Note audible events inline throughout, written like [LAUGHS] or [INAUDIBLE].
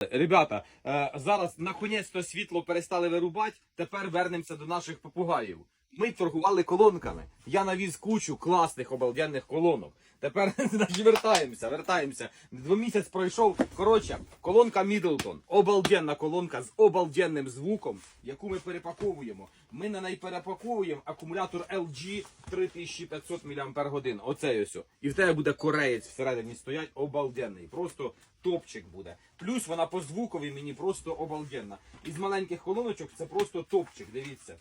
Ребята, е, зараз наконець-то світло перестали вирубати. Тепер вернемося до наших попугаїв. Ми торгували колонками. Я навіз кучу класних обалденних колонок. Тепер [LAUGHS] значить, вертаємося, вертаємося. Двомісяць пройшов. Коротше, колонка Мідлтон. Обалденна колонка з обалденним звуком, яку ми перепаковуємо. Ми на неї перепаковуємо акумулятор LG 3500 мАч. Оцей ось. І в тебе буде кореєць всередині стоять обалденний. Просто топчик буде. Плюс вона по звукові мені просто обалденна. Із маленьких колоночок це просто топчик, дивіться.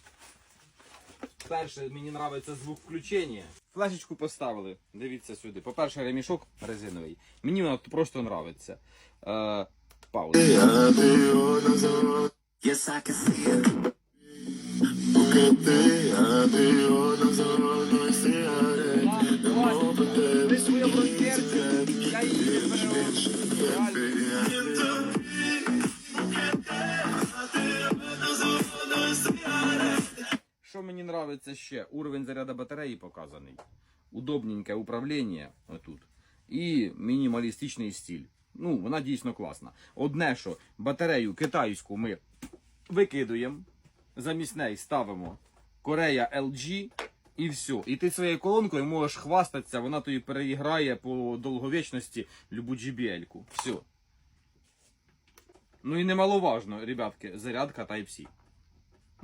Перше, мені подобається звук включення. Флешечку поставили. Дивіться сюди. По-перше, ремішок резиновий. Мені воно просто подобається. Е, пауза. Я її Що мені подобається ще? Уровень заряду батареї показаний. Удобненьке управління отут. І мінімалістичний стиль. Ну, вона дійсно класна. Одне, що батарею китайську ми викидуємо, замість неї ставимо Корея LG і все. І ти своєю колонкою можеш хвастатися, вона тобі переіграє по довговічності любу JBL-ку. Все. Ну і немаловажно, ребятки, зарядка Type-C.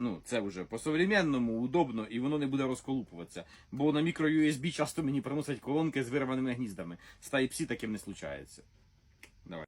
Ну, це вже по-современному, удобно, і воно не буде розколупуватися. Бо на мікро USB часто мені приносять колонки з вирваними гніздами. З Type-C таким не случається. Давай.